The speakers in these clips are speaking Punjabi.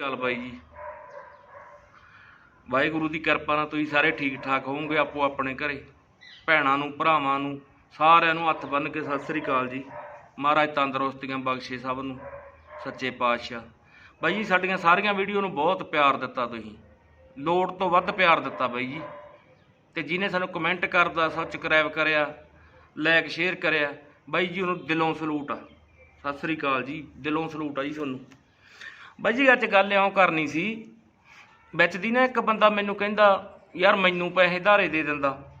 ਗੱਲ ਬਾਈ ਜੀ? ਵਾਹਿਗੁਰੂ ਦੀ ਕਿਰਪਾ ਨਾਲ ਤੁਸੀਂ ਸਾਰੇ ਠੀਕ ਠਾਕ ਹੋਵੋਗੇ ਆਪੋ ਆਪਣੇ ਘਰੇ, ਭੈਣਾਂ ਨੂੰ, ਭਰਾਵਾਂ ਨੂੰ, ਸਾਰਿਆਂ ਨੂੰ ਹੱਥ ਬੰਨ੍ਹ ਕੇ ਸਤਿ ਸ੍ਰੀ ਅਕਾਲ ਜੀ। ਮਹਾਰਾਜ ਤੰਦਰੁਸਤੀਆਂ ਬਖਸ਼ੇ ਸਭ ਨੂੰ, ਸੱਚੇ ਪਾਤਸ਼ਾਹ। ਬਾਈ ਜੀ, ਸਾਡੀਆਂ ਸਾਰੀਆਂ ਵੀਡੀਓ ਨੂੰ ਬਹੁਤ ਪਿਆਰ ਦਿੱਤਾ ਤੁਸੀਂ। ਲੋੜ ਤੋਂ ਵੱਧ ਪਿਆਰ ਦਿੱਤਾ ਬਾਈ ਜੀ। ਤੇ ਜਿਹਨੇ ਸਾਨੂੰ ਕਮੈਂਟ ਕਰਦਾ ਸਬਸਕ੍ਰਾਈਬ ਕਰਿਆ ਲਾਈਕ ਸ਼ੇਅਰ ਕਰਿਆ, ਬਾਈ ਜੀ, ਉਹਨੂੰ ਦਿਲੋਂ ਸਲੂਟ ਆ। ਸਤਿ ਸ੍ਰੀ ਅਕਾਲ ਜੀ, ਦਿਲੋਂ ਸਲੂਟ ਆ ਜੀ ਤੁਹਾਨੂੰ। ਬਾਈ ਜੀ, ਅੱਜ ਗੱਲ ਇਉਂ ਕਰਨੀ ਸੀ। ਵਿੱਚ ਦੀ ਨਾ ਇੱਕ ਬੰਦਾ ਮੈਨੂੰ ਕਹਿੰਦਾ, ਯਾਰ, ਮੈਨੂੰ ਪੈਸੇ ਧਾਰੇ ਦੇ ਦਿੰਦਾ।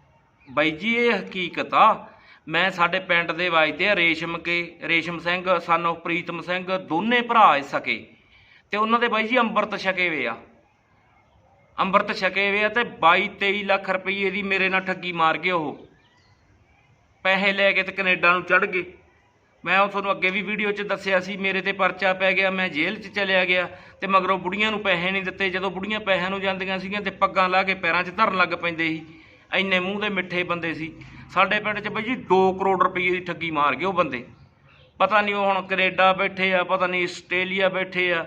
ਬਾਈ ਜੀ, ਇਹ ਹਕੀਕਤ ਆ। ਮੈਂ ਸਾਡੇ ਪਿੰਡ ਦੇ ਵਾਜਦੇ ਆ, ਰੇਸ਼ਮ ਕੇ, ਰੇਸ਼ਮ ਸਿੰਘ ਸਨ of ਪ੍ਰੀਤਮ ਸਿੰਘ, ਦੋਨੇ ਭਰਾ ਆ ਸਕੇ। ਤੇ ਉਹਨਾਂ ਦੇ ਬਾਈ ਜੀ ਅੰਮ੍ਰਿਤ ਛਕੇ ਵੇ ਆ। ਅੰਮ੍ਰਿਤ ਛਕੇ ਵੇ ਆ ਤੇ 22 23 ਲੱਖ ਰੁਪਏ ਦੀ ਮੇਰੇ ਨਾਲ ਠੱਗੀ ਮਾਰ ਗਏ ਉਹ। ਪੈਸੇ ਲੈ ਕੇ ਤੇ ਕੈਨੇਡਾ ਨੂੰ ਚੜ ਗਏ। ਮੈਂ ਉਹ ਤੁਹਾਨੂੰ ਅੱਗੇ ਵੀ ਵੀਡੀਓ 'ਚ ਦੱਸਿਆ ਸੀ, ਮੇਰੇ ਤੇ ਪਰਚਾ ਪੈ ਗਿਆ, ਮੈਂ ਜੇਲ੍ਹ 'ਚ ਚਲਿਆ ਗਿਆ ਤੇ ਮਗਰੋਂ ਬੁੜੀਆਂ ਨੂੰ ਪੈਸੇ ਨਹੀਂ ਦਿੱਤੇ। ਜਦੋਂ ਬੁੜੀਆਂ ਪੈਸਿਆਂ ਨੂੰ ਜਾਂਦੀਆਂ ਸੀਗੀਆਂ ਤੇ ਪੱਗਾਂ ਲਾ ਕੇ ਪੈਰਾਂ 'ਚ ਧਰਨ ਲੱਗ ਪੈਂਦੇ ਸੀ। ਐਨੇ ਮੂੰਹ ਦੇ ਮਿੱਠੇ ਬੰਦੇ ਸੀ। ਸਾਡੇ ਪਿੰਡ 'ਚ ਬਈ ਜੀ 2 ਕਰੋੜ ਰੁਪਏ ਦੀ ਠੱਗੀ ਮਾਰ ਗਏ ਉਹ ਬੰਦੇ। ਪਤਾ ਨਹੀਂ ਉਹ ਹੁਣ ਕੈਨੇਡਾ ਬੈਠੇ ਆ, ਪਤਾ ਨਹੀਂ ਆਸਟ੍ਰੇਲੀਆ ਬੈਠੇ ਆ,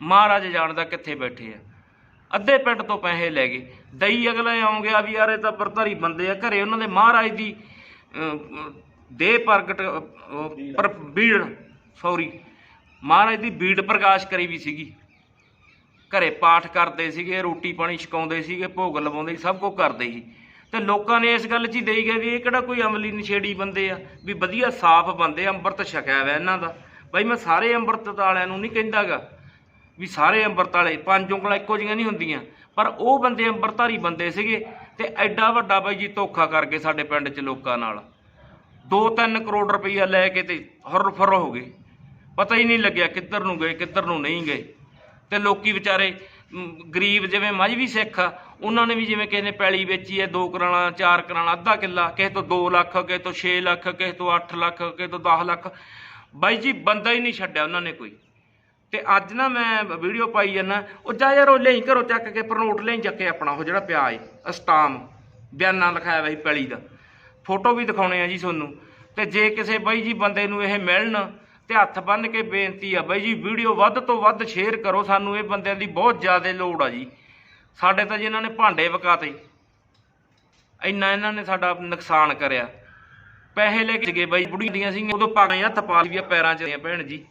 ਮਹਾਰਾਜ ਜਾਣਦਾ ਕਿੱਥੇ ਬੈਠੇ ਆ। ਅੱਧੇ ਪਿੰਡ ਤੋਂ ਪੈਸੇ ਲੈ ਗਏ। ਦਈ ਅਗਲੇ ਆਉਂ ਗਿਆ ਵੀ ਯਾਰ ਇਹ ਤਾਂ ਵਰਤਾਰੀ ਬੰਦੇ ਆ, ਘਰੇ ਉਹਨਾਂ ਦੇ ਮਹਾਰਾਜ ਦੀ ਦੇ ਪ੍ਰਗਟ ਅਹ, ਪਰ ਬੀੜ ਸੌਰੀ ਮਹਾਰਾਜ ਦੀ ਬੀੜ ਪ੍ਰਕਾਸ਼ ਕਰੀ ਵੀ ਸੀਗੀ। ਘਰੇ ਪਾਠ ਕਰਦੇ ਸੀਗੇ ਰੋਟੀ ਪਾਣੀ ਛਕਾਉਂਦੇ ਸੀਗੇ ਭੋਗ ਲਵਾਉਂਦੇ ਸੀ ਸਭ ਕੁਝ ਕਰਦੇ ਸੀ। ਤੇ ਲੋਕਾਂ ਨੇ ਇਸ ਗੱਲ 'ਚ ਹੀ ਦੇਈ ਗਏ ਵੀ ਇਹ ਕਿਹੜਾ ਕੋਈ ਅਮਲੀ ਨਸ਼ੇੜੀ ਬੰਦੇ ਆ ਵੀ ਵਧੀਆ ਸਾਫ਼ ਬੰਦੇ ਆ, ਅੰਮ੍ਰਿਤ ਛਕਿਆ ਹੋਇਆ ਇਹਨਾਂ ਦਾ। ਬਾਈ ਮੈਂ ਸਾਰੇ ਅੰਮ੍ਰਿਤ ਵਾਲਿਆਂ ਨੂੰ ਨਹੀਂ ਕਹਿੰਦਾਗਾ ਵੀ ਸਾਰੇ ਅੰਮ੍ਰਿਤ ਵਾਲੇ ਪੰਜ ਉਂਗਲਾਂ ਇੱਕੋ ਜਿਹੀਆਂ ਨਹੀਂ ਹੁੰਦੀਆਂ ਪਰ ਉਹ ਬੰਦੇ ਅੰਮ੍ਰਿਤਧਾਰੀ ਬੰਦੇ ਸੀਗੇ ਤੇ ਐਡਾ ਵੱਡਾ ਬਾਈ ਜੀ ਧੋਖਾ ਕਰ ਗਏ ਸਾਡੇ ਪਿੰਡ 'ਚ ਲੋਕਾਂ ਨਾਲ। 2-3 ਕਰੋੜ ਰੁਪਈਆ ਲੈ ਕੇ ਤੇ ਹਰ ਫਰ ਹੋ ਗਏ। ਪਤਾ ਹੀ ਨਹੀਂ ਲੱਗਿਆ ਕਿੱਧਰ ਨੂੰ ਗਏ, ਕਿੱਧਰ ਨੂੰ ਨਹੀਂ ਗਏ। ਤੇ ਲੋਕੀ ਵਿਚਾਰੇ ਗਰੀਬ ਜਿਵੇਂ ਮਜ਼੍ਹਬੀ ਸਿੱਖ ਆ, ਉਹਨਾਂ ਨੇ ਵੀ ਜਿਵੇਂ ਕਿਸੇ ਨੇ ਪੈਲੀ ਵੇਚੀ ਹੈ 2 ਕਰਾਣਾ 4 ਕਰਾਣਾ, ਅੱਧਾ ਕਿੱਲਾ, ਕਿਸੇ ਤੋਂ 2 ਲੱਖ, ਕਿਸੇ ਤੋਂ 6 ਲੱਖ, ਕਿਸੇ ਤੋਂ 8 ਲੱਖ, ਕਿਸੇ ਤੋਂ 10 ਲੱਖ। ਬਾਈ ਜੀ, ਬੰਦਾ ਹੀ ਨਹੀਂ ਛੱਡਿਆ ਉਹਨਾਂ ਨੇ ਕੋਈ। ਤੇ ਅੱਜ ਨਾ ਮੈਂ ਵੀਡੀਓ ਪਾਈ ਜਾਂਦਾ ਉਹ ਜਾ ਯਾਰ ਉਹ ਲਈ ਘਰੋਂ ਚੱਕ ਕੇ, ਪਰਨੋਟ ਲਈ ਚੱਕੇ ਆਪਣਾ, ਉਹ ਜਿਹੜਾ ਪਿਆ ਏ, ਅਸਟਾਮ। ਬਿਆਨਾ ਲਿਖਾਇਆ ਹੋਇਆ ਸੀ ਪੈਲੀ ਦਾ। ਫੋਟੋ ਵੀ ਦਿਖਾਉਣੇ ਆ ਜੀ ਤੁਹਾਨੂੰ। ਤੇ ਜੇ ਕਿਸੇ ਬਾਈ ਜੀ ਬੰਦੇ ਨੂੰ ਇਹ ਮਿਲਣ ਤੇ ਹੱਥ ਬੰਨ ਕੇ ਬੇਨਤੀ ਆ, ਬਾਈ ਜੀ ਵੀਡੀਓ ਵੱਧ ਤੋਂ ਵੱਧ ਸ਼ੇਅਰ ਕਰੋ, ਸਾਨੂੰ ਇਹ ਬੰਦਿਆਂ ਦੀ ਬਹੁਤ ਜ਼ਿਆਦਾ ਲੋੜ ਆ ਜੀ। ਸਾਡੇ ਤਾਂ ਜੀ ਇਹਨਾਂ ਨੇ ਭਾਂਡੇ ਵਕਾਤੇ। ਇੰਨਾ ਇਹਨਾਂ ਨੇ ਸਾਡਾ ਨੁਕਸਾਨ ਕਰਿਆ। ਪੈਸੇ ਲੈ ਕੇ ਗਏ ਬਾਈ, ਬੁੜੀਆਂ ਦੀਆਂ ਸੀ ਉਦੋਂ ਪਾਗਾਂ ਹੱਥ ਪਾ ਲਈ ਪੈਰਾਂ 'ਚ ਭੈਣ ਜੀ।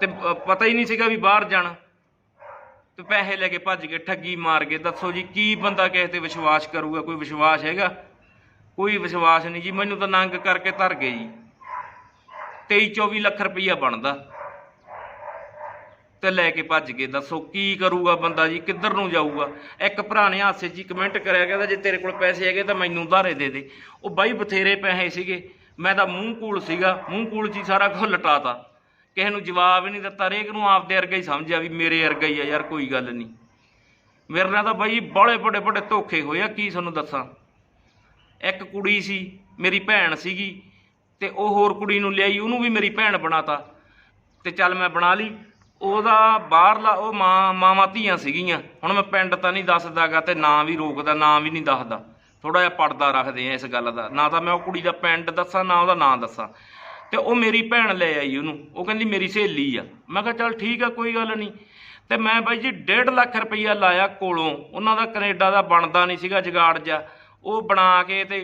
ਤੇ ਪਤਾ ਹੀ ਨਹੀਂ ਸੀਗਾ ਵੀ ਬਾਹਰ ਜਾਣਾ। ਤੇ ਪੈਸੇ ਲੈ ਕੇ ਭੱਜ ਕੇ ਠੱਗੀ ਮਾਰ ਗਏ ਦੱਸੋ ਜੀ ਕੀ ਬੰਦਾ ਕਿਸੇ ਤੇ ਵਿਸ਼ਵਾਸ ਕਰੂਗਾ, ਕੋਈ ਵਿਸ਼ਵਾਸ ਹੈਗਾ? ਕੋਈ ਵਿਸ਼ਵਾਸ ਨਹੀਂ ਜੀ, ਮੈਨੂੰ ਤਾਂ ਨੰਗ ਕਰਕੇ ਧਰ ਗਏ ਜੀ। 23 24 ਲੱਖ ਰੁਪਈਆ ਬਣਦਾ। ਤੇ ਲੈ ਕੇ ਭੱਜ ਗਏ, ਦੱਸੋ ਕੀ ਕਰੂਗਾ ਬੰਦਾ ਜੀ, ਕਿੱਧਰ ਨੂੰ ਜਾਊਗਾ? ਇੱਕ ਭਰਾ ਨੇ ਹਾਸੇ ਜੀ ਕਮੈਂਟ ਕਰਿਆ, ਕਹਿੰਦਾ ਜੇ ਤੇਰੇ ਕੋਲ ਪੈਸੇ ਹੈਗੇ ਤਾਂ ਮੈਨੂੰ ਉਧਾਰੇ ਦੇ ਦੇ। ਉਹ ਬਾਈ ਬਥੇਰੇ ਪੈਸੇ ਸੀਗੇ, ਮੈਂ ਤਾਂ ਮੂੰਹ ਕੂਲ ਸੀਗਾ, ਮੂੰਹ ਕੂਲ 'ਚ ਹੀ ਸਾਰਾ ਕੁਝ ਲਟਾਤਾ। ਕਿਸੇ ਨੂੰ ਜਵਾਬ ਹੀ ਨਹੀਂ ਦਿੱਤਾ ਰੇਕ ਨੂੰ ਆਪਦੇ ਵਰਗਾ ਹੀ ਸਮਝਿਆ ਵੀ ਮੇਰੇ ਵਰਗਾ ਹੀ ਆ ਯਾਰ, ਕੋਈ ਗੱਲ ਨਹੀਂ। ਮੇਰੇ ਨਾਲ ਤਾਂ ਬਾਈ ਬੜੇ ਬੜੇ ਵੱਡੇ ਧੋਖੇ ਹੋਏ ਆ, ਕੀ ਤੁਹਾਨੂੰ ਦੱਸਾਂ? ਇੱਕ ਕੁੜੀ ਸੀ, ਮੇਰੀ ਭੈਣ ਸੀਗੀ ਤੇ ਉਹ ਹੋਰ ਕੁੜੀ ਨੂੰ ਲਿਆਈ, ਉਹਨੂੰ ਵੀ ਮੇਰੀ ਭੈਣ ਬਣਾਤਾ ਤੇ ਚੱਲ ਮੈਂ ਬਣਾ ਲਈ। ਉਹਦਾ ਬਾਹਰਲਾ, ਉਹ ਮਾਂ, ਮਾਵਾਂ ਧੀਆਂ ਸੀਗੀਆਂ। ਹੁਣ ਮੈਂ ਪਿੰਡ ਤਾਂ ਨਹੀਂ ਦੱਸਦਾਗਾ ਤੇ ਨਾਂ ਵੀ ਰੋਕਦਾ, ਨਾਂ ਵੀ ਨਹੀਂ ਦੱਸਦਾ। ਥੋੜਾ ਜਿਹਾ ਪਰਦਾ ਰੱਖਦੇ ਆ ਇਸ ਗੱਲ ਦਾ। ਨਾ ਤਾਂ ਮੈਂ ਉਹ ਕੁੜੀ ਦਾ ਪਿੰਡ ਦੱਸਾਂ, ਨਾ ਉਹਦਾ ਨਾਂ ਦੱਸਾਂ। ਤੇ ਉਹ ਮੇਰੀ ਭੈਣ ਲੈ ਆਈ ਉਹਨੂੰ। ਉਹ ਕਹਿੰਦੀ ਮੇਰੀ ਸਹੇਲੀ ਆ। ਮੈਂ ਕਿਹਾ ਚੱਲ ਠੀਕ ਆ, ਕੋਈ ਗੱਲ ਨਹੀਂ। ਤੇ ਮੈਂ ਬਾਈ ਜੀ 1.5 ਲੱਖ ਰੁਪਈਆ ਲਾਇਆ ਕੋਲੋਂ। ਉਹਨਾਂ ਦਾ ਕੈਨੇਡਾ ਦਾ ਬਣਦਾ ਨਹੀਂ ਸੀਗਾ, ਜਗਾੜ ਜਾ ਉਹ ਬਣਾ ਕੇ ਤੇ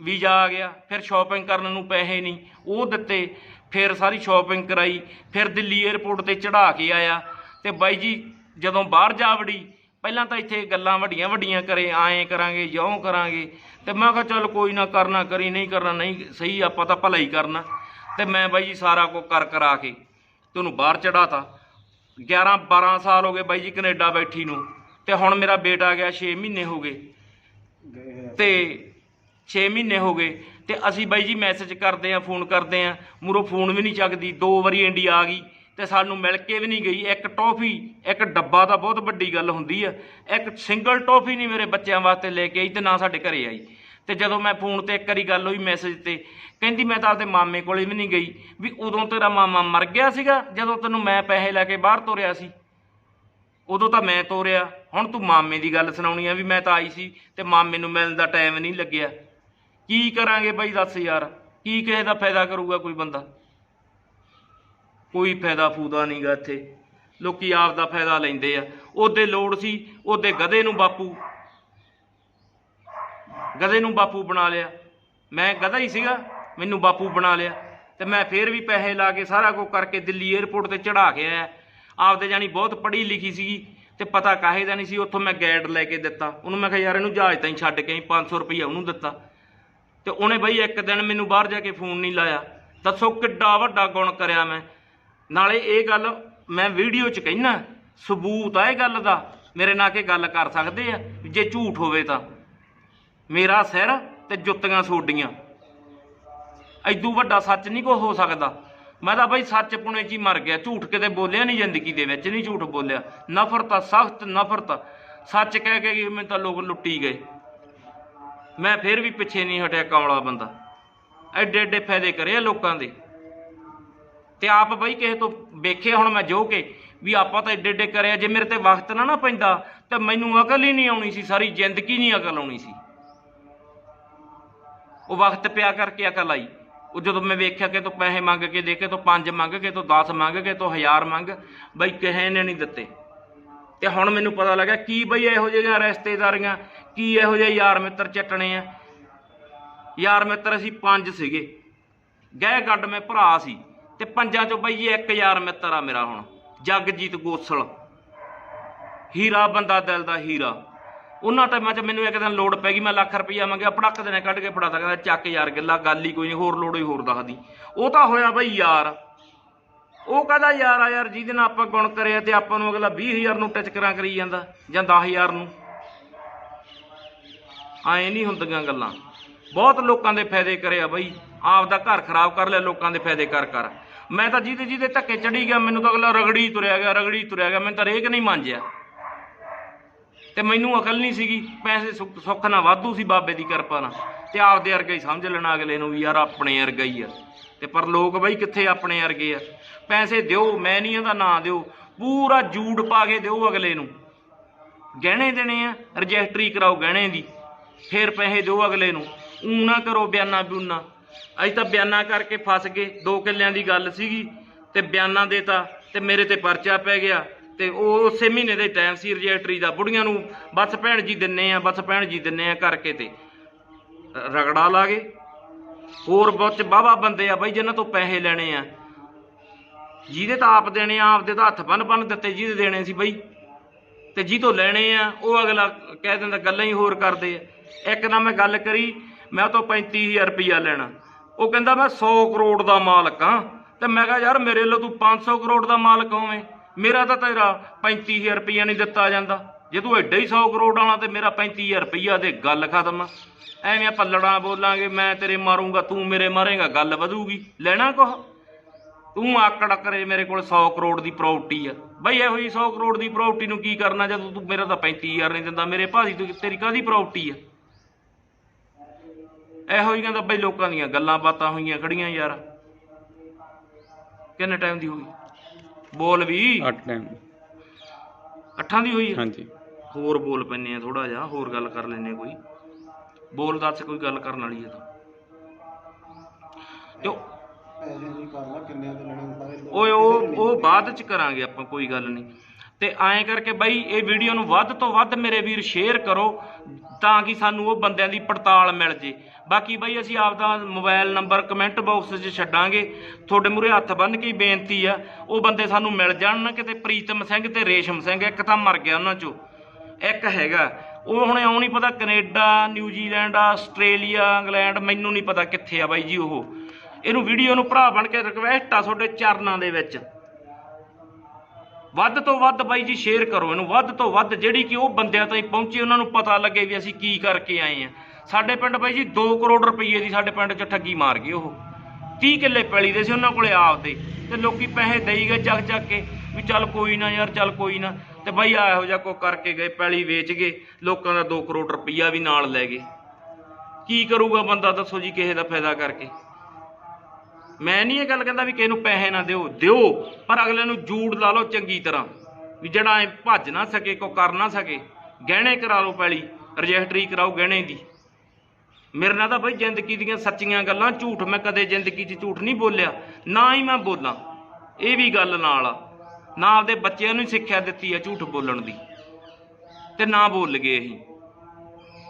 ਵੀਜ਼ਾ ਆ ਗਿਆ, ਫਿਰ ਸ਼ਾਪਿੰਗ ਕਰਨ ਨੂੰ ਪੈਸੇ ਨਹੀਂ, ਉਹ ਦਿੱਤੇ, ਫਿਰ ਸਾਰੀ ਸ਼ਾਪਿੰਗ ਕਰਾਈ, ਫਿਰ ਦਿੱਲੀ 에ਅਰਪੋਰਟ ਤੇ ਚੜਾ ਕੇ ਆਇਆ ਤੇ ਬਾਈ ਜੀ ਜਦੋਂ ਬਾਹਰ ਜਾ ਵੜੀ, ਪਹਿਲਾਂ ਤਾਂ ਇੱਥੇ ਗੱਲਾਂ ਵੱਡੀਆਂ ਵੱਡੀਆਂ ਕਰੇ ਆਏ ਕਰਾਂਗੇ ਜਿਉਂ ਕਰਾਂਗੇ, ਤੇ ਮੈਂ ਕਿਹਾ ਚੱਲ ਕੋਈ ਨਾ ਕਰਨਾ ਕਰੀ, ਨਹੀਂ ਕਰਨਾ ਨਹੀਂ, ਸਹੀ ਆਪਾਂ ਤਾਂ ਭਲਾ ਹੀ ਕਰਨਾ। ਤੇ ਮੈਂ ਬਾਈ ਜੀ ਸਾਰਾ ਕੁਝ ਕਰ ਕਰਾ ਕੇ ਤੈਨੂੰ ਉਹਨੂੰ ਬਾਹਰ ਚੜਾਤਾ 11 12 ਸਾਲ ਹੋ ਗਏ ਬਾਈ ਜੀ ਕੈਨੇਡਾ ਬੈਠੀ ਨੂੰ, ਤੇ ਹੁਣ ਮੇਰਾ ਬੇਟਾ ਗਿਆ 6 ਮਹੀਨੇ ਹੋ ਗਏ। ਤੇ 6 ਮਹੀਨੇ ਹੋ ਗਏ ਤੇ ਅਸੀਂ ਬਾਈ ਜੀ ਮੈਸੇਜ ਕਰਦੇ ਆ ਫੋਨ ਕਰਦੇ ਆ ਮੁਰੋ ਫੋਨ ਵੀ ਨਹੀਂ ਚੱਕਦੀ, ਦੋ ਵਾਰੀ ਇੰਡੀਆ ਆ ਗਈ ਤੇ ਸਾਨੂੰ ਮਿਲ ਕੇ ਵੀ ਨਹੀਂ ਗਈ। ਇੱਕ ਟੌਫੀ, ਇੱਕ ਡੱਬਾ ਤਾਂ ਬਹੁਤ ਵੱਡੀ ਗੱਲ ਹੁੰਦੀ ਆ। ਇੱਕ ਸਿੰਗਲ ਟੌਫੀ ਨਹੀਂ ਮੇਰੇ ਬੱਚਿਆਂ ਵਾਸਤੇ ਲੈ ਕੇ ਆਈ ਤੇ ਨਾ ਸਾਡੇ ਘਰੇ ਆਈ। ਤੇ ਜਦੋਂ ਮੈਂ ਫੋਨ ਤੇ ਇੱਕ ਵਾਰੀ ਗੱਲ ਹੋਈ ਮੈਸੇਜ ਤੇ, ਕਹਿੰਦੀ ਮੈਂ ਤਾਂ ਆਪਦੇ ਮਾਮੇ ਕੋਲੇ ਵੀ ਨਹੀਂ ਗਈ, ਵੀ ਉਦੋਂ ਤੇਰਾ ਮਾਮਾ ਮਰ ਗਿਆ ਸੀਗਾ, ਜਦੋਂ ਤੈਨੂੰ ਮੈਂ ਪੈਸੇ ਲੈ ਕੇ ਬਾਹਰ ਤੋਰਿਆ ਸੀ। ਉਦੋਂ ਤਾਂ ਮੈਂ ਤੋਰਿਆ। ਹੁਣ ਤੂੰ ਮਾਮੇ ਦੀ ਗੱਲ ਸੁਣਾਉਣੀ ਆ ਵੀ ਮੈਂ ਤਾਂ ਆਈ ਸੀ ਤੇ ਮਾਮੇ ਨੂੰ ਮਿਲਣ ਦਾ ਟਾਈਮ ਨਹੀਂ ਲੱਗਿਆ। ਕੀ ਕਰਾਂਗੇ ਬਾਈ ਦੱਸ ਯਾਰ? ਕੀ ਕਿਸੇ ਦਾ ਫਾਇਦਾ ਕਰੂਗਾ ਕੋਈ ਬੰਦਾ? ਕੋਈ ਫਾਇਦਾ ਫੂਦਾ ਨਹੀਂਗਾ ਇੱਥੇ। ਲੋਕੀ ਆਪ ਦਾ ਫਾਇਦਾ ਲੈਂਦੇ ਆ। ਉਹਦੇ ਲੋੜ ਸੀ, ਉਹਦੇ ਗਧੇ ਨੂੰ ਬਾਪੂ। ਗਧੇ ਨੂੰ ਬਾਪੂ ਬਣਾ ਲਿਆ। ਮੈਂ ਗਧਾ ਹੀ ਸੀਗਾ, ਮੈਨੂੰ ਬਾਪੂ ਬਣਾ ਲਿਆ। ਤੇ ਮੈਂ ਫੇਰ ਵੀ ਪੈਸੇ ਲਾ ਕੇ ਸਾਰਾ ਕੁਝ ਕਰਕੇ ਦਿੱਲੀ 에ਅਰਪੋਰਟ ਤੇ ਚੜਾ ਕੇ ਆਇਆ। ਆਪਦੇ ਜਾਨੀ ਬਹੁਤ ਪੜ੍ਹੀ ਲਿਖੀ ਸੀਗੀ ਤੇ ਪਤਾ ਕਾਹੇ ਦਾ ਨਹੀਂ ਸੀ, ਉੱਥੋਂ ਮੈਂ ਗੈਡ ਲੈ ਕੇ ਦਿੱਤਾ। ਉਹਨੂੰ ਮੈਂ ਕਿਹਾ, ਯਾਰ, ਇਹਨੂੰ ਜਹਾਜ਼ ਤਾਈਂ ਛੱਡ ਕੇ ਆਈ 500 ਰੁਪਈਆ ਉਹਨੂੰ ਦਿੱਤਾ। ਤੇ ਉਹਨੇ ਬਈ ਇੱਕ ਦਿਨ ਮੈਨੂੰ ਬਾਹਰ ਜਾ ਕੇ ਫੋਨ ਨਹੀਂ ਲਾਇਆ। ਦੱਸੋ ਕਿੱਡਾ ਵੱਡਾ ਗੁਣ ਕਰਿਆ ਮੈਂ। ਨਾਲੇ ਇਹ ਗੱਲ ਮੈਂ ਵੀਡੀਓ 'ਚ ਕਹਿਣਾ ਸਬੂਤ ਆ ਇਹ ਗੱਲ ਦਾ। ਮੇਰੇ ਨਾਲ ਕੇ ਗੱਲ ਕਰ ਸਕਦੇ ਆ, ਜੇ ਝੂਠ ਹੋਵੇ ਤਾਂ। ਮੇਰਾ ਸਿਰ ਤੇ ਜੁੱਤੀਆਂ ਸੋਡੀਆਂ। ਐਦੂ ਵੱਡਾ ਸੱਚ ਨਹੀਂ ਕੋ ਹੋ ਸਕਦਾ। ਮੈਂ ਤਾਂ ਬਾਈ ਸੱਚ ਪੁਣੇ 'ਚ ਹੀ ਮਰ ਗਿਆ, ਝੂਠ ਕਿਤੇ ਬੋਲਿਆ ਨਹੀਂ ਜ਼ਿੰਦਗੀ ਦੇ ਵਿੱਚ ਨਹੀਂ ਝੂਠ ਬੋਲਿਆ। ਨਫ਼ਰਤ ਆ, ਸਖਤ ਨਫ਼ਰਤ ਸੱਚ ਕਹਿ ਕੇ ਕਿ ਮੈਨੂੰ ਤਾਂ ਲੋਕ ਲੁੱਟੀ ਗਏ। ਮੈਂ ਫਿਰ ਵੀ ਪਿੱਛੇ ਨਹੀਂ ਹਟਿਆ ਕਮਲਾ ਬੰਦਾ। ਐਡੇ ਐਡੇ ਫਾਇਦੇ ਕਰੇ ਆ ਲੋਕਾਂ ਦੇ। ਤੇ ਆਪ ਬਈ ਕਿਸੇ ਤੋਂ ਵੇਖੇ ਹੁਣ ਮੈਂ ਜੋ ਕੇ, ਵੀ ਆਪਾਂ ਤਾਂ ਐਡੇ ਐਡੇ ਕਰਿਆ, ਜੇ ਮੇਰੇ ਤੇ ਵਕਤ ਨਾ ਨਾ ਪੈਂਦਾ, ਤਾਂ ਮੈਨੂੰ ਅਕਲ ਹੀ ਨਹੀਂ ਆਉਣੀ ਸੀ, ਸਾਰੀ ਜ਼ਿੰਦਗੀ ਨਹੀਂ ਅਕਲ ਆਉਣੀ ਸੀ। ਉਹ ਵਕਤ ਪਿਆ ਕਰਕੇ ਅਕਲ ਆਈ। ਉਹ ਜਦੋਂ ਮੈਂ ਵੇਖਿਆ ਕਿ ਤੂੰ ਪੈਸੇ ਮੰਗ ਕੇ ਦੇ ਕੇ ਤੂੰ 5 ਮੰਗ ਕੇ ਤੂੰ 10 ਮੰਗ ਕੇ ਤੂੰ 1000 ਮੰਗ, ਬਈ ਕਿਸੇ ਨੇ ਨਹੀਂ ਦਿੱਤੇ। ਤੇ ਹੁਣ ਮੈਨੂੰ ਪਤਾ ਲੱਗਾ ਕੀ ਬਈ ਇਹੋ ਜਿਹੀਆਂ ਰਿਸ਼ਤੇਦਾਰੀਆਂ, ਕੀ ਇਹੋ ਜਿਹੇ ਯਾਰ ਮਿੱਤਰ ਚੱਟਣੇ ਆ। ਯਾਰ ਮਿੱਤਰ ਅਸੀਂ ਪੰਜ ਸੀਗੇ। ਗਹਿ ਗੱਡ ਮੈਂ ਭਰਾ ਸੀ ਤੇ ਪੰਜਾਂ ਚੋਂ ਬਈ ਇਹ ਇੱਕ ਯਾਰ ਮਿੱਤਰ ਆ ਮੇਰਾ ਹੁਣ, ਜਗਜੀਤ ਗੋਸਲ। ਹੀਰਾ ਬੰਦਾ ਦਿਲ ਦਾ ਹੀਰਾ। ਉਹਨਾਂ ਟਾਈਮਾਂ 'ਚ ਮੈਨੂੰ ਇੱਕ ਦਿਨ ਲੋੜ ਪੈ ਗਈ, ਮੈਂ ਲੱਖ ਰੁਪਈਆ ਮੰਗਿਆ ਪੜਕ ਦੇ ਨੇ ਕੱਢ ਕੇ ਫੜਾਤਾ, ਕਹਿੰਦਾ ਚੱਕ ਯਾਰ ਗੱਲਾਂ, ਗੱਲ ਹੀ ਕੋਈ ਨਹੀਂ, ਹੋਰ ਲੋੜ ਹੀ ਹੋਰ ਦੱਸਦੀ। ਉਹ ਤਾਂ ਹੋਇਆ ਬਈ ਯਾਰ। ਉਹ ਕਹਿੰਦਾ ਯਾਰ ਆ ਯਾਰ, ਜਿਹਦੇ ਨਾਲ ਆਪਾਂ ਗੁਣ ਕਰਿਆ ਤੇ ਆਪਾਂ ਨੂੰ ਅਗਲਾ 20000 ਨੂੰ ਟਚਕਰਾਂ ਕਰੀ ਜਾਂਦਾ, ਜਾਂ 10000 ਨੂੰ। ਆਏ ਨਹੀਂ ਹੁੰਦੀਆਂ ਗੱਲਾਂ। ਬਹੁਤ ਲੋਕਾਂ ਦੇ ਫਾਇਦੇ ਕਰਿਆ ਬਈ, ਆਪ ਦਾ ਘਰ ਖਰਾਬ ਕਰ ਲਿਆ, ਲੋਕਾਂ ਦੇ ਫਾਇਦੇ ਕਰ ਕਰ। ਮੈਂ ਤਾਂ ਜਿਹਦੇ ਜਿਹਦੇ ਧੱਕੇ ਚੜੀ ਗਿਆ, ਮੈਨੂੰ ਤਾਂ ਅਗਲਾ ਰਗੜੀ ਤੁਰਿਆ ਗਿਆ, ਰਗੜੀ ਤੁਰਿਆ ਗਿਆ ਮੈਨੂੰ ਤਾਂ ਰੇਕ ਨਹੀਂ ਮੰਨਿਆ ਤੇ ਮੈਨੂੰ ਅਕਲ ਨਹੀਂ ਸੀਗੀ। ਪੈਸੇ ਸੁੱਖ ਸੁੱਖ ਨਾਲ ਵਾਧੂ ਸੀ ਬਾਬੇ ਦੀ ਕਿਰਪਾ ਨਾਲ। ਤੇ ਆਪਦੇ ਵਰਗਾ ਹੀ ਸਮਝ ਲੈਣਾ ਅਗਲੇ ਨੂੰ ਵੀ ਯਾਰ ਆਪਣੇ ਵਰਗਾ ਹੀ ਆ। ਤੇ ਪਰ ਲੋਕ ਬਈ ਕਿੱਥੇ ਆਪਣੇ ਵਰਗੇ ਆ? ਪੈਸੇ ਦਿਓ, ਮੈਂ ਨਹੀਂ ਇਹਦਾ ਨਾਂ ਦਿਓ। ਪੂਰਾ ਜੂੜ ਪਾ ਕੇ ਦਿਓ ਅਗਲੇ ਨੂੰ। ਗਹਿਣੇ ਦੇਣੇ ਆ, ਰਜਿਸਟਰੀ ਕਰਾਓ ਗਹਿਣੇ ਦੀ। ਫਿਰ ਪੈਸੇ ਦਿਓ ਅਗਲੇ ਨੂੰ। ਊ ਨਾ ਕਰੋ ਬਿਆਨਾ ਬਿਊਨਾ। ਅਸੀਂ ਤਾਂ ਬਿਆਨਾ ਕਰਕੇ ਫਸ ਗਏ। ਦੋ ਕਿੱਲਿਆਂ ਦੀ ਗੱਲ ਸੀਗੀ। ਤੇ ਬਿਆਨਾ ਦੇਤਾ ਤੇ ਮੇਰੇ ਤੇ ਪਰਚਾ ਪੈ ਗਿਆ। ਤੇ ਉਹ ਉਸੇ ਮਹੀਨੇ ਦੇ ਟਾਈਮ ਸੀ ਰਜਿਸਟਰੀ ਦਾ। ਬੁੜੀਆਂ ਨੂੰ ਬਸ ਭੈਣ ਜੀ ਦਿੰਨੇ ਆ, ਬਸ ਭੈਣ ਜੀ ਦਿੰਨੇ ਆ ਕਰਕੇ ਤੇ ਰਗੜਾ ਲਾ ਗਏ। ਹੋਰ ਬਹੁਤ ਬਾਬਾ ਬੰਦੇ ਆ ਬਾਈ ਜਿਨ੍ਹਾਂ ਤੋਂ ਪੈਸੇ ਲੈਣੇ ਆ। ਜਿਹਦੇ ਤਾਂ ਆਪ ਦੇਣੇ ਆ, ਆਪਦੇ ਤਾਂ ਹੱਥ ਬੰਨ ਬੰਨ ਦਿੱਤੇ ਜਿਹਦੇ ਦੇਣੇ ਸੀ ਬਈ। ਤੇ ਜੀ ਤੋਂ ਲੈਣੇ ਆ, ਉਹ ਅਗਲਾ ਕਹਿ ਦਿੰਦਾ ਗੱਲਾਂ ਹੀ ਹੋਰ ਕਰਦੇ ਆ। ਇੱਕ ਨਾ ਮੈਂ ਗੱਲ ਕਰੀ, ਮੈਂ ਉਹ ਤੋਂ 35000 ਰੁਪਈਆ ਲੈਣਾ। ਉਹ ਕਹਿੰਦਾ ਮੈਂ 100 ਕਰੋੜ ਦਾ ਮਾਲਕ ਆ ਤੇ ਮੈਂ ਕਿਹਾ ਯਾਰ ਮੇਰੇ ਵੱਲੋਂ ਤੂੰ 500 ਕਰੋੜ ਦਾ ਮਾਲਕ ਹੋਵੇਂ। ਮੇਰਾ ਤਾਂ ਤੇਰਾ 35000 ਰੁਪਈਆ ਨਹੀਂ ਦਿੱਤਾ ਜਾਂਦਾ। ਜੇ ਤੂੰ ਐਡਾ ਹੀ 100 ਕਰੋੜ ਵਾਲਾ ਤੇ ਮੇਰਾ 35000 ਰੁਪਈਆ ਤੇ ਗੱਲ ਖਤਮ। ਆ ਐਵੇਂ ਪੱਲੜਾਂ ਬੋਲਾਂਗੇ, ਮੈਂ ਤੇਰੇ ਮਾਰੂੰਗਾ, ਤੂੰ ਮੇਰੇ ਮਾਰੇਗਾ, ਗੱਲ ਵਧੂਗੀ। ਲੈਣਾ ਕੁਛ? ਤੂੰ ਆਕੜ ਕਰੇ ਮੇਰੇ ਕੋਲ 100 ਕਰੋੜ ਦੀ ਪ੍ਰਾਪਰਟੀ ਆ। ਬਈ ਇਹੋ ਜੀ 100 ਕਰੋੜ ਦੀ ਪ੍ਰਾਪਰਟੀ ਨੂੰ ਕੀ ਕਰਨਾ ਜਦੋਂ ਤੂੰ ਮੇਰਾ ਤਾਂ 35000 ਨਹੀਂ ਦਿੰਦਾ? ਮੇਰੇ ਭਾਜੀ, ਤੂੰ ਤੇਰੀ ਕਾਦੀ ਪ੍ਰਾਪਰਟੀ ਆ? ਇਹੋ ਹੀ ਕਹਿੰਦਾ ਬਈ ਲੋਕਾਂ ਦੀਆਂ ਗੱਲਾਂ ਬਾਤਾਂ ਹੋਈਆਂ ਖੜੀਆਂ ਯਾਰ। ਕਿੰਨੇ ਟਾਈਮ ਦੀ ਹੋਈ ਬੋਲ ਵੀ। ਅੱਠ ਟਾਈਮ ਅੱਠਾਂ ਦੀ ਹੋਈ ਆ ਹਾਂਜੀ। ਹੋਰ ਬੋਲ ਪੈਨੇ ਆ ਥੋੜਾ ਜਿਹਾ ਹੋਰ ਗੱਲ ਕਰ ਲੈਨੇ ਕੋਈ। ਬੋਲ ਦੱਸ ਕੋਈ ਗੱਲ ਕਰਨ ਵਾਲੀ ਹੈ ਤਾਂ। ਤੇ ਉਹ- ਪੈਸੇ ਦੀ ਕਰ ਲਾ ਕਿੰਨੇ ਦੇ ਲੈਣੇ ਸਾਰੇ। ਓਏ ਉਹ ਉਹ ਬਾਅਦ ਚ ਕਰਾਂਗੇ ਆਪਾਂ ਕੋਈ ਗੱਲ ਨਹੀਂ। ਤੇ ਐਂ ਕਰਕੇ ਬਾਈ ਇਹ ਵੀਡੀਓ ਨੂੰ ਵੱਧ ਤੋਂ ਵੱਧ ਮੇਰੇ ਵੀਰ ਸ਼ੇਅਰ ਕਰੋ ਤਾਂ ਕਿ ਸਾਨੂੰ ਉਹ ਬੰਦਿਆਂ ਦੀ ਪੜਤਾਲ ਮਿਲ ਜੇ। ਬਾਕੀ ਬਾਈ ਅਸੀਂ ਆਪਦਾ ਮੋਬਾਈਲ ਨੰਬਰ ਕਮੈਂਟ ਬਾਕਸ 'ਚ ਛੱਡਾਂਗੇ। ਤੁਹਾਡੇ ਮੂਰੇ ਹੱਥ ਬੰਨ੍ਹ ਕੇ ਬੇਨਤੀ ਆ, ਉਹ ਬੰਦੇ ਸਾਨੂੰ ਮਿਲ ਜਾਣ ਨਾ ਕਿਤੇ ਪ੍ਰੀਤਮ ਸਿੰਘ ਤੇ ਰੇਸ਼ਮ ਸਿੰਘ, ਇੱਕ ਤਾਂ ਮਰ ਗਿਆ ਉਹਨਾਂ 'ਚੋਂ। ਇੱਕ ਹੈਗਾ। ਉਹ ਹੁਣ ਇਉਂ ਨਹੀਂ ਪਤਾ ਕੈਨੇਡਾ ਨਿਊਜ਼ੀਲੈਂਡ ਆਸਟ੍ਰੇਲੀਆ, ਇੰਗਲੈਂਡ, ਮੈਨੂੰ ਨਹੀਂ ਪਤਾ ਕਿੱਥੇ ਆ ਬਾਈ ਜੀ ਉਹ। ਇਹਨੂੰ ਵੀਡੀਓ ਨੂੰ ਭਰਾ ਬਣ ਕੇ ਰਿਕਵੈਸਟ ਆ ਤੁਹਾਡੇ ਚਰਨਾਂ ਦੇ ਵਿੱਚ। ਵੱਧ ਤੋਂ ਵੱਧ ਬਾਈ ਜੀ ਸ਼ੇਅਰ ਕਰੋ ਇਹਨੂੰ, ਵੱਧ ਤੋਂ ਵੱਧ ਜਿਹੜੀ ਕਿ ਉਹ ਬੰਦਿਆਂ ਤਾਈਂ ਪਹੁੰਚੇ, ਉਹਨਾਂ ਨੂੰ ਪਤਾ ਲੱਗੇ ਵੀ ਅਸੀਂ ਕੀ ਕਰਕੇ ਆਏ ਆ ਸਾਡੇ ਪਿੰਡ ਬਾਈ ਜੀ 2 ਕਰੋੜ ਰੁਪਏ ਦੀ ਸਾਡੇ ਪਿੰਡ 'ਚ ਠੱਗੀ ਮਾਰ ਗਏ ਉਹ। 30 ਕਿੱਲੇ ਪੈਲੀ ਦੇ ਸੀ ਉਹਨਾਂ ਕੋਲੇ ਆਪਦੇ, ਤੇ ਲੋਕੀ ਪੈਸੇ ਦੇਈ ਗਏ ਚੱਕ ਚੱਕ ਕੇ, ਵੀ ਚੱਲ ਕੋਈ ਨਾ ਯਾਰ, ਚੱਲ ਕੋਈ ਨਾ। ਤੇ ਬਾਈ ਆ ਇਹੋ ਜਿਹਾ ਕੋ ਕਰਕੇ ਗਏ, ਪੈਲੀ ਵੇਚ ਗਏ, ਲੋਕਾਂ ਦਾ 2 ਕਰੋੜ ਰੁਪਈਆ ਵੀ ਨਾਲ ਲੈ ਗਏ। ਕੀ ਕਰੂਗਾ ਬੰਦਾ, ਦੱਸੋ ਜੀ, ਕਿਸੇ ਦਾ ਫਾਇਦਾ ਕਰਕੇ? ਮੈਂ ਨਹੀਂ ਇਹ ਗੱਲ ਕਹਿੰਦਾ ਵੀ ਕਿਸੇ ਨੂੰ ਪੈਸੇ ਨਾ ਦਿਓ ਦਿਓ, ਪਰ ਅਗਲੇ ਨੂੰ ਜੂੜ ਲਾ ਲਓ ਚੰਗੀ ਤਰ੍ਹਾਂ। ਵੀ ਜਿਹੜਾ ਐ ਭੱਜ ਨਾ ਸਕੇ ਕੋ ਕਰ ਨਾ ਸਕੇ, ਗਹਿਣੇ ਕਰਾ ਲਓ ਪੈਲੀ, ਰਜਿਸਟਰੀ ਕਰਾਓ ਗਹਿਣੇ ਦੀ। ਮੇਰੇ ਨਾਲ ਤਾਂ ਬਈ ਜ਼ਿੰਦਗੀ ਦੀਆਂ ਸੱਚੀਆਂ ਗੱਲਾਂ ਝੂਠ, ਮੈਂ ਕਦੇ ਜ਼ਿੰਦਗੀ 'ਚ ਝੂਠ ਨਹੀਂ ਬੋਲਿਆ, ਨਾ ਹੀ ਮੈਂ ਬੋਲਾਂ। ਇਹ ਵੀ ਗੱਲ ਨਾਲ ਆ। ਨਾ ਆਪਦੇ ਬੱਚਿਆਂ ਨੂੰ ਸਿੱਖਿਆ ਦਿੱਤੀ ਆ ਝੂਠ ਬੋਲਣ ਦੀ। ਤੇ ਨਾ ਬੋਲ ਗਏ ਅਸੀਂ।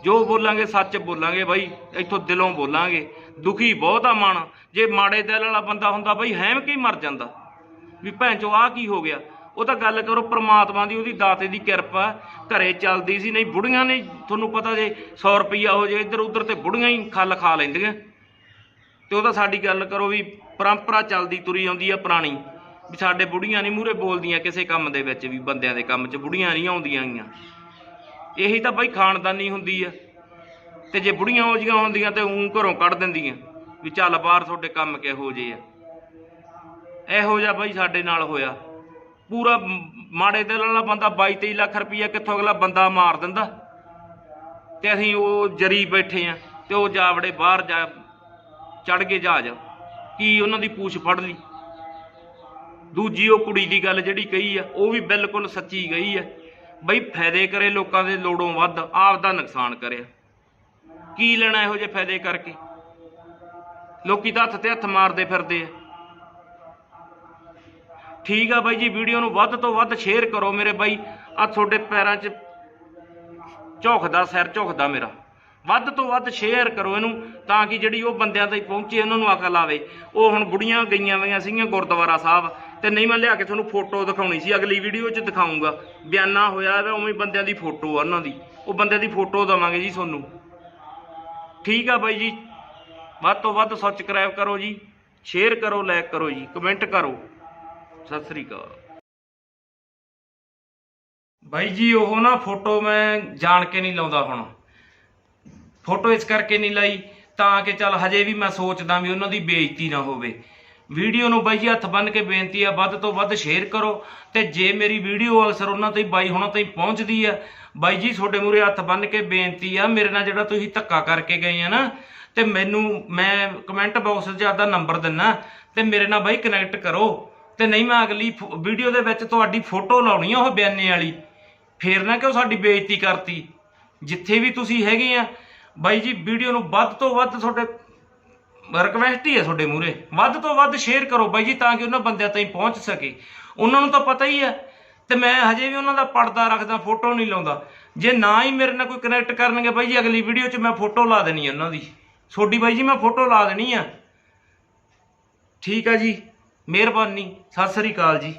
ਜੋ ਬੋਲਾਂਗੇ, ਸੱਚ ਬੋਲਾਂਗੇ ਬਾਈ, ਇੱਥੋਂ ਦਿਲੋਂ ਬੋਲਾਂਗੇ। ਦੁਖੀ ਬਹੁਤ ਆ ਮਨ। ਜੇ ਮਾੜੇ ਦਿਲ ਵਾਲਾ ਬੰਦਾ ਹੁੰਦਾ ਬਈ ਹੈਮ ਕੀ ਮਰ ਜਾਂਦਾ। ਵੀ ਭੈਣ ਚੋ ਆ ਕੀ ਹੋ ਗਿਆ? ਉਹ ਤਾਂ ਗੱਲ ਕਰੋ, ਪ੍ਰਮਾਤਮਾ ਦੀ, ਉਹਦੀ ਦਾਤੇ ਦੀ ਕਿਰਪਾ। ਘਰੇ ਚੱਲਦੀ ਸੀ, ਨਹੀਂ ਬੁੜੀਆਂ ਨੇ, ਤੁਹਾਨੂੰ ਪਤਾ ਜੇ 100 ਰੁਪਈਆ ਹੋ ਜੇ, ਇੱਧਰ ਉੱਧਰ ਤੇ ਬੁੜੀਆਂ ਹੀ ਖੱਲ ਖਾ ਲੈਂਦੀਆਂ। ਤੇ ਉਹ ਤਾਂ ਸਾਡੀ ਗੱਲ ਕਰੋ ਵੀ ਪਰੰਪਰਾ ਚੱਲਦੀ ਤੁਰੀ ਆਉਂਦੀ ਆ ਪੁਰਾਣੀ। ਵੀ ਸਾਡੇ ਬੁੜੀਆਂ ਨਹੀਂ ਮੂਹਰੇ ਬੋਲਦੀਆਂ ਕਿਸੇ ਕੰਮ ਦੇ ਵਿੱਚ ਵੀ, ਬੰਦਿਆਂ ਦੇ ਕੰਮ 'ਚ ਬੁੜੀਆਂ ਨਹੀਂ ਆਉਂਦੀਆਂ ਗੀਆਂ। ਇਹੀ ਤਾਂ ਬਈ ਖਾਨਦਾਨੀ ਹੁੰਦੀ ਆ। ਤੇ ਜੇ ਬੁੜੀਆਂ ਹੋ ਜੀਆਂ ਹੁੰਦੀਆਂ ਤੇ ਉਂ ਘਰੋਂ ਕੱਢ ਦਿੰਦੀਆਂ ਵੀ ਚੱਲ ਬਾਹਰ ਤੁਹਾਡੇ ਕੰਮ ਕਿਹੋ ਜੇ ਆ। ਇਹੋ ਜਿਹਾ ਬਈ ਸਾਡੇ ਨਾਲ ਹੋਇਆ। ਪੂਰਾ ਮਾੜੇ ਦਿਲ ਵਾਲਾ ਬੰਦਾ 22 23 ਲੱਖ ਰੁਪਈਆ ਕਿੱਥੋਂ ਅਗਲਾ ਬੰਦਾ ਮਾਰ ਦਿੰਦਾ। ਤੇ ਅਸੀਂ ਉਹ ਜਰੀ ਬੈਠੇ ਆ ਤੇ ਉਹ ਜਾਵੜੇ ਬਾਹਰ ਜਾ ਚੜ ਕੇ ਜਹਾਜ਼, ਕੀ ਉਹਨਾਂ ਦੀ ਪੂਛ ਫੜ ਲਈ। ਦੂਜੀ ਉਹ ਕੁੜੀ ਦੀ ਗੱਲ ਜਿਹੜੀ ਕਹੀ ਆ, ਉਹ ਵੀ ਬਿਲਕੁਲ ਸੱਚੀ ਗਈ ਆ। ਬਈ ਫਾਇਦੇ ਕਰੇ ਲੋਕਾਂ ਦੇ, ਲੋੜੋਂ ਵੱਧ ਆਪ ਦਾ ਨੁਕਸਾਨ ਕਰਿਆ ਕੀ ਲੈਣਾ ਇਹੋ ਜਿਹੇ ਫਾਇਦੇ ਕਰਕੇ? ਲੋਕੀ ਤਾਂ ਹੱਥ ਤੇ ਹੱਥ ਮਾਰਦੇ ਫਿਰਦੇ ਆ। ਠੀਕ ਆ ਬਾਈ ਜੀ, ਵੀਡੀਓ ਨੂੰ ਵੱਧ ਤੋਂ ਵੱਧ ਸ਼ੇਅਰ ਕਰੋ ਮੇਰੇ ਬਾਈ। ਆ ਤੁਹਾਡੇ ਪੈਰਾਂ 'ਚ ਝੁਕਦਾ ਸਿਰ ਝੁਕਦਾ ਮੇਰਾ। ਵੱਧ ਤੋਂ ਵੱਧ ਸ਼ੇਅਰ ਕਰੋ ਇਹਨੂੰ ਤਾਂ ਕਿ ਜਿਹੜੀ ਉਹ ਬੰਦਿਆਂ ਤਾਈਂ ਪਹੁੰਚੇ, ਉਹਨਾਂ ਨੂੰ ਅਕਲ ਆਵੇ। ਉਹ ਹੁਣ ਬੁੜੀਆਂ ਗਈਆਂ ਹੋਈਆਂ ਸੀਗੀਆਂ ਗੁਰਦੁਆਰਾ ਸਾਹਿਬ। ਤੇ ਨਹੀਂ ਮੈਂ ਲਿਆ ਕੇ ਤੁਹਾਨੂੰ ਫੋਟੋ ਦਿਖਾਉਣੀ ਸੀ, ਅਗਲੀ ਵੀਡੀਓ 'ਚ ਦਿਖਾਉਂਗਾ। ਬਿਆਨਾ ਹੋਇਆ ਵਾ, ਉਵੇਂ ਬੰਦਿਆਂ ਦੀ ਫੋਟੋ ਆ ਉਹਨਾਂ ਦੀ। ਉਹ ਬੰਦਿਆਂ ਦੀ ਫੋਟੋ ਦਵਾਂਗੇ ਜੀ ਤੁਹਾਨੂੰ। ਠੀਕ ਆ ਬਾਈ ਜੀ। ਵੱਧ ਤੋਂ ਵੱਧ ਸਬਸਕ੍ਰਾਈਬ ਕਰੋ ਜੀ। ਸ਼ੇਅਰ ਕਰੋ ਲਾਈਕ ਕਰੋ ਜੀ। ਕਮੈਂਟ ਕਰੋ। ਸਤਿ ਸ੍ਰੀ ਅਕਾਲ। ਬਾਈ ਜੀ, ਉਹ ਨਾ ਫੋਟੋ ਮੈਂ ਜਾਣ ਕੇ ਨਹੀਂ ਲਾਉਂਦਾ ਹੁਣ। ਫੋਟੋ ਇਸ ਕਰਕੇ ਨਹੀਂ ਲਾਈ ਤਾਂ ਕਿ ਚੱਲ ਹਜੇ ਵੀ ਮੈਂ ਸੋਚਦਾ ਵੀ ਉਹਨਾਂ ਦੀ ਬੇਇੱਜ਼ਤੀ ਨਾ ਹੋਵੇ। ਵੀਡੀਓ ਨੂੰ ਬਾਈ ਜੀ ਹੱਥ ਬੰਨ ਕੇ ਬੇਨਤੀ ਆ, ਵੱਧ ਤੋਂ ਵੱਧ ਸ਼ੇਅਰ ਕਰੋ ਤੇ ਜੇ ਮੇਰੀ ਵੀਡੀਓ ਅਕਸਰ ਉਹਨਾਂ ਤਾਈਂ ਬਾਈ ਹੁਣਾਂ ਤਾਈਂ ਪਹੁੰਚਦੀ ਆ, ਬਾਈ ਜੀ ਤੁਹਾਡੇ ਮੂਰੇ ਹੱਥ ਬੰਨ ਕੇ ਬੇਨਤੀ ਆ, ਮੇਰੇ ਨਾਲ ਜਿਹੜਾ ਤੁਸੀਂ ਧੱਕਾ ਕਰਕੇ ਗਏ ਆ ਨਾ, ਤੇ ਮੈਨੂੰ, ਮੈਂ ਕਮੈਂਟ ਬਾਕਸ 'ਚ ਆਪਦਾ ਨੰਬਰ ਦਿੰਨਾ, ਤੇ ਮੇਰੇ ਨਾਲ ਬਾਈ ਕਨੈਕਟ ਕਰੋ। ਤੇ ਨਹੀਂ ਮੈਂ ਅਗਲੀ ਵੀਡੀਓ ਦੇ ਵਿੱਚ ਤੁਹਾਡੀ ਫੋਟੋ ਲਾਉਣੀ ਆ ਉਹ ਬਿਆਨੇ ਵਾਲੀ। ਫੇਰ ਨਾ ਕਿ ਉਹ ਸਾਡੀ ਬੇਇੱਜ਼ਤੀ ਕਰਤੀ? ਜਿੱਥੇ ਵੀ ਤੁਸੀਂ ਹੈਗੇ ਆ, ਬਾਈ ਜੀ ਵੀਡੀਓ ਨੂੰ ਵੱਧ ਤੋਂ ਵੱਧ ਤੁਹਾਡੇ ਰਿਕਵੈਸਟ ਹੀ ਹੈ ਤੁਹਾਡੇ ਮੂਰੇ ਵੱਧ ਤੋਂ ਵੱਧ ਸ਼ੇਅਰ ਕਰੋ ਬਾਈ ਜੀ, ਤਾਂ ਕਿ ਉਹਨਾਂ ਬੰਦਿਆਂ ਤਾਈਂ ਪਹੁੰਚ ਸਕੇ। ਉਹਨਾਂ ਨੂੰ ਤਾਂ ਪਤਾ ਹੀ ਹੈ। ਤੇ ਮੈਂ ਹਜੇ ਵੀ ਉਹਨਾਂ ਦਾ ਪਰਦਾ ਰੱਖਦਾ, ਫੋਟੋ ਨਹੀਂ ਲਾਉਂਦਾ। ਜੇ ਨਾ ਹੀ ਮੇਰੇ ਨਾਲ ਕੋਈ ਕਨੈਕਟ ਕਰਨਗੇ ਬਾਈ ਜੀ, ਅਗਲੀ ਵੀਡੀਓ 'ਚ ਮੈਂ ਫੋਟੋ ਲਾ ਦੇਣੀ ਹੈ ਉਹਨਾਂ ਦੀ। ਛੋਡੀ ਬਾਈ ਜੀ, ਮੈਂ ਫੋਟੋ ਲਾ ਦੇਣੀ ਆ। ਠੀਕ ਆ ਜੀ। ਮਿਹਰਬਾਨੀ। ਸਤਿ ਸ੍ਰੀ ਅਕਾਲ ਜੀ।